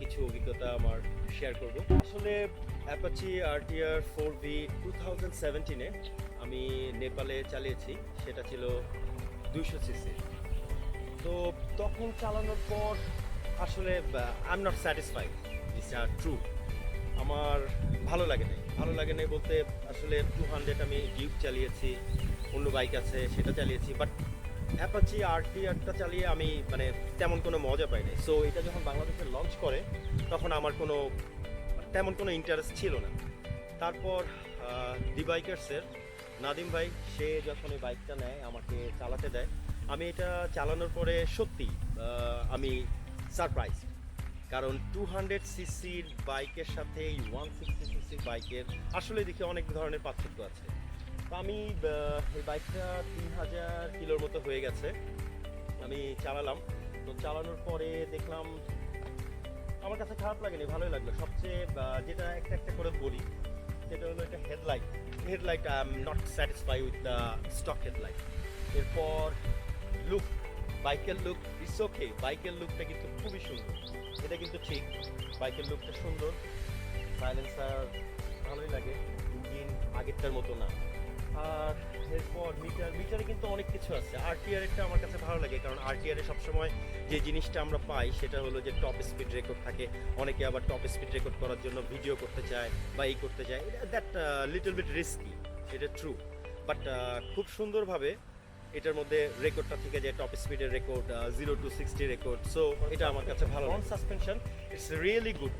কিছু অভিজ্ঞতা আমার শেয়ার করব। আসলে Apache RTR four V two thousand সেভেন্টিনে আমি নেপালে চালিয়েছি, সেটা ছিল দুশো সিসি। তো তখন চালানোর পর আসলে I am not satisfied it's R true আমার ভালো লাগে নাই। ভালো লাগে নাই বলতে আসলে টু হান্ড্রেড আমি ডিউক চালিয়েছি, অন্য বাইক আছে, সেটা চালিয়েছি বাট অ্যাপাচি আরটিআরটা চালিয়ে আমি মানে তেমন কোনো মজা পাইনি। সো এটা যখন বাংলাদেশে লঞ্চ করে, তখন আমার কোনো, তেমন কোনো ইন্টারেস্ট ছিল না। তারপর দি বাইকার্সের নাদিম ভাই, সে যখন এই বাইকটা নেয়, আমাকে চালাতে দেয়। আমি এটা চালানোর পরে সত্যি আমি সারপ্রাইজ কারণ টু হান্ড্রেড সিসির বাইকের সাথে এই ওয়ান সিক্সটি সিসির বাইকের আসলে দেখি অনেক ধরনের পার্থক্য আছে। তো আমি এই বাইকটা তিন হাজার কিলোর মতো হয়ে গেছে। আমি চালালাম। তো চালানোর পরে দেখলাম, আমার কাছে খারাপ লাগেনি, ভালোই লাগল। সবচেয়ে যেটা একটা একটা করে বলি, সেটা হলো একটা headlight. Headlight, I am not satisfy with the stock headlight. এরপর, লুক, বাইকের লুক, ইটস ওকে। বাইকের লুকটা কিন্তু খুবই সুন্দর। এটা কিন্তু ঠিক। বাইকের লুকটা সুন্দর। সাইলেন্সার ভালোই লাগে। ইঞ্জিন আগেরটার মতো না। আর এরপর মিটার মিটারে কিন্তু অনেক কিছু আছে। আরটিআর একটা আমার কাছে ভালো লাগে কারণ আরটিআর সবসময় যে জিনিসটা আমরা পাই সেটা হলো যে টপ স্পিড রেকর্ড থাকে। অনেকে আবার টপ স্পিড রেকর্ড করার জন্য ভিডিও করতে চায় বা এই করতে চায়। দ্যাট লিটল বিট রিস্কি এটা ট্রু বাট খুব সুন্দরভাবে এটার মধ্যে রেকর্ডটা থেকে যায় টপ স্পিডের record zero to sixty record so এটা আমার কাছে ভালো front suspension it's really good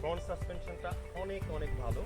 front সাসপেনশনটা অনেক অনেক ভালো।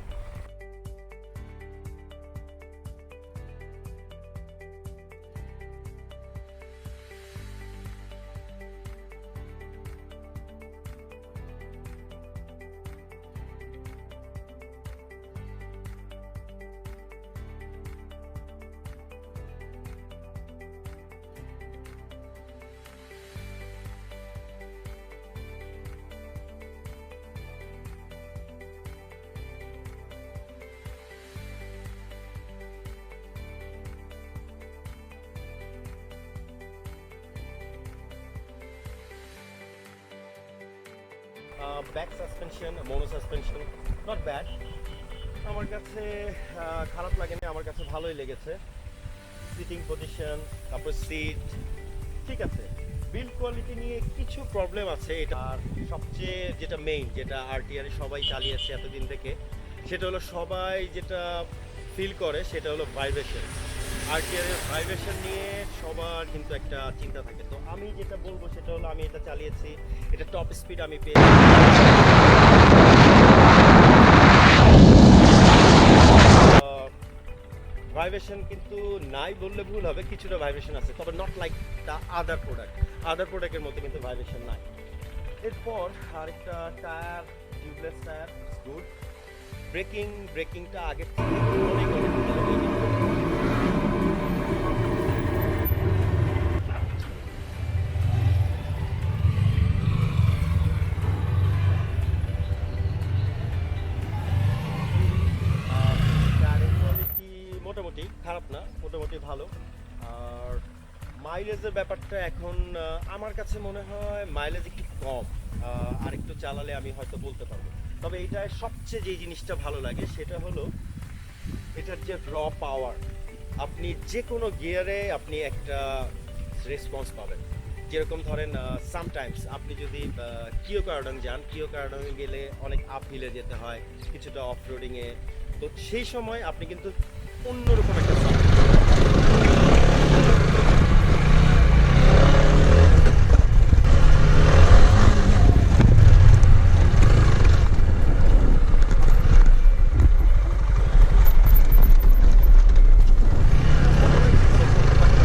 Back suspension mono suspension not bad আমার কাছে আহ, খারাপ লাগেনি আমার কাছে ভালোই লেগেছে। সিটিং পজিশন তারপর সিট ঠিক আছে। বিল্ড কোয়ালিটি নিয়ে কিছু প্রবলেম আছে এটা আর সবচেয়ে যেটা মেইন যেটা আরটিআর সবাই চালিয়েছে এতদিন থেকে সেটা হলো সবাই যেটা ফিল করে সেটা হলো ভাইব্রেশন আরটিআর এর ভাইব্রেশন নিয়ে সবার কিন্তু একটা চিন্তা থাকে। আমি যেটা বলব সেটা হলো আমি এটা চালিয়েছি। এটা টপ স্পিড আমি পেয়েছি। ভাইব্রেশন কিন্তু নাই বললে ভুল হবে, কিছুটা ভাইব্রেশন আছে, তবে not like the other product other প্রোডাক্টের মধ্যে কিন্তু ভাইব্রেশন নাই। এরপর আরেকটা tyre tubeless tyre good braking ব্রেকিংটা আগের থেকে অনেক অনেক ভালো। আর মাইলেজের ব্যাপারটা এখন আমার কাছে মনে হয় মাইলেজ একটু কম। আর একটু চালালে আমি হয়তো বলতে পারব। তবে এটায় সবচেয়ে যে জিনিসটা ভালো লাগে সেটা হলো এটার যে র পাওয়ার আপনি যে কোনো গিয়ারে আপনি একটা রেসপন্স পাবেন। যেরকম ধরেন সামটাইমস আপনি যদি কিও কার্ডন যান কিও কার্ডনে গেলে অনেক আপ হিলে যেতে হয়, কিছুটা অফ রোডিংয়ে তো সেই সময় আপনি কিন্তু অন্যরকম একটা sound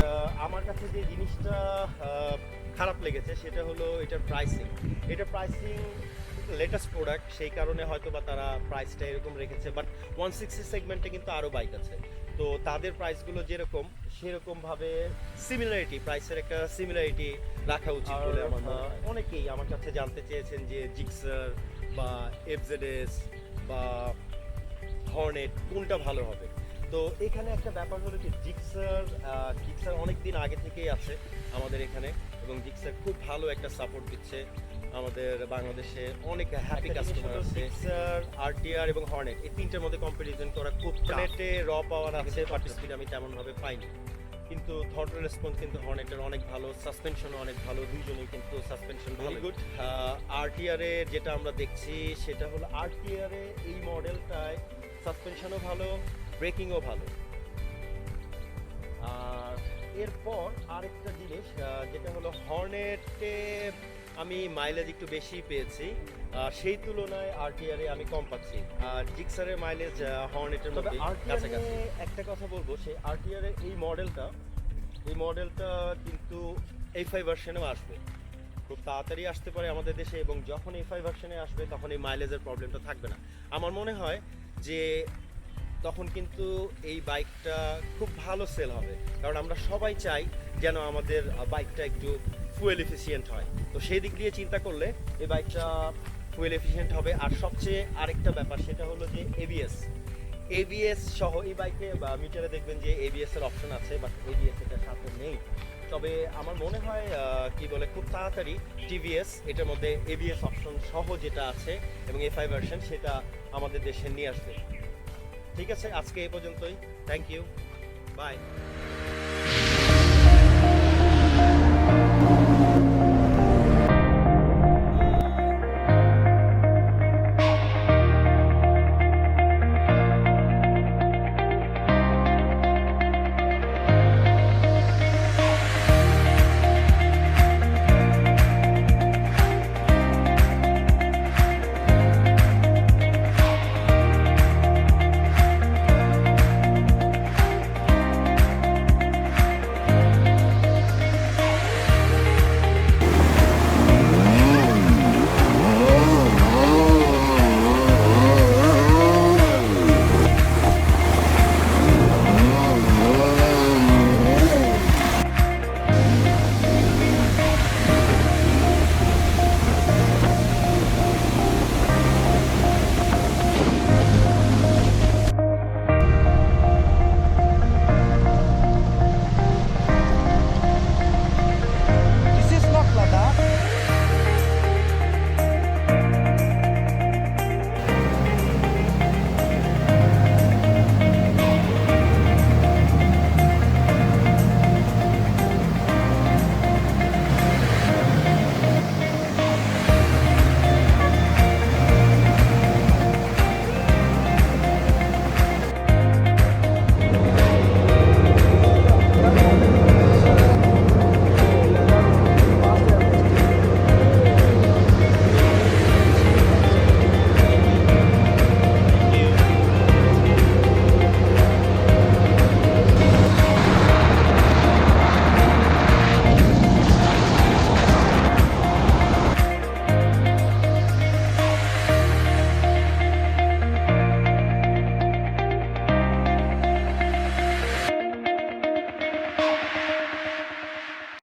আহ, আমার কাছে যে জিনিসটা আহ, খারাপ লেগেছে সেটা হলো এটার প্রাইসিং এটা প্রাইসিং লেটেস্ট প্রোডাক্ট সেই কারণে হয়তো বা তারা প্রাইসটা এরকম রেখেছে বাট ওয়ান সিক্সটি সেগমেন্টে কিন্তু আরও বাইক আছে। তো তাদের প্রাইসগুলো যেরকম সেরকমভাবে সিমিলারিটি প্রাইসের একটা সিমিলারিটি রাখা উচিত বলে আমার হয়। অনেকেই আমার কাছে জানতে চেয়েছেন যে জিক্সার বা এফজেডএস বা হর্নেট কোনটা ভালো হবে। তো এখানে একটা ব্যাপার হলো যে জিক্সার জিক্সার অনেক দিন আগে থেকেই আছে আমাদের এখানে এবং জিক্সার খুব ভালো একটা সাপোর্ট দিচ্ছে আমাদের বাংলাদেশে। অনেক হ্যাপি কাস্টমার আছে। জিক্সার আরটিআর এবং হর্নেট এই তিনটার মধ্যে কম্পারিজন করা খুব হর্নেটে র পাওয়ার আছে বাট স্পিড আমি তেমনভাবে পাইনি। কিন্তু থর্ড রেসপন্স কিন্তু হর্নেটের অনেক ভালো সাসপেনশনও অনেক ভালো দুইজনেই কিন্তু সাসপেনশন ভালো গুড আরটিআর যেটা আমরা দেখছি সেটা হলো আরটিআর এ এই মডেলটায় সাসপেনশনও ভালো ব্রেকিংও ভালো। আর এরপর আরেকটা জিনিস যেটা হলো হর্নেটে আমি মাইলেজ একটু বেশি পেয়েছি। আর সেই তুলনায় আরটিআর আমি কম পাচ্ছি। আর জিক্সারের মাইলেজ হর্নেটের মধ্যে কাছাকাছি। একটা কথা বলব সেই আরটিআর এর এই মডেলটা এই মডেলটা কিন্তু এই ফাইভ ভার্সনেও আসবে। খুব তাড়াতাড়ি আসতে পারে আমাদের দেশে এবং যখন এই ফাইভ ভার্সনে আসবে তখন এই মাইলেজের প্রবলেমটা থাকবে না। আমার মনে হয় যে তখন কিন্তু এই বাইকটা খুব ভালো সেল হবে। কারণ আমরা সবাই চাই যেন আমাদের বাইকটা একটু ফুয়েল এফিসিয়েন্ট হয়। তো সেই দিক দিয়ে চিন্তা করলে এই বাইকটা ফুয়েল এফিসিয়েন্ট হবে। আর সবচেয়ে আরেকটা ব্যাপার সেটা হলো যে এবিএস এবিএস সহ এই বাইকে, বা মিটারে দেখবেন যে এবিএস এর অপশন আছে বাট এবিএস এটার সাথে নেই। তবে আমার মনে হয় কি বলে, খুব তাড়াতাড়ি টিভিএস এটার মধ্যে এবিএস অপশন সহ যেটা আছে, এবং এ ফাইভ ভার্সন সেটা আমাদের দেশে নিয়ে আসবে। ঠিক আছে আজকে এই পর্যন্তই। Thank you by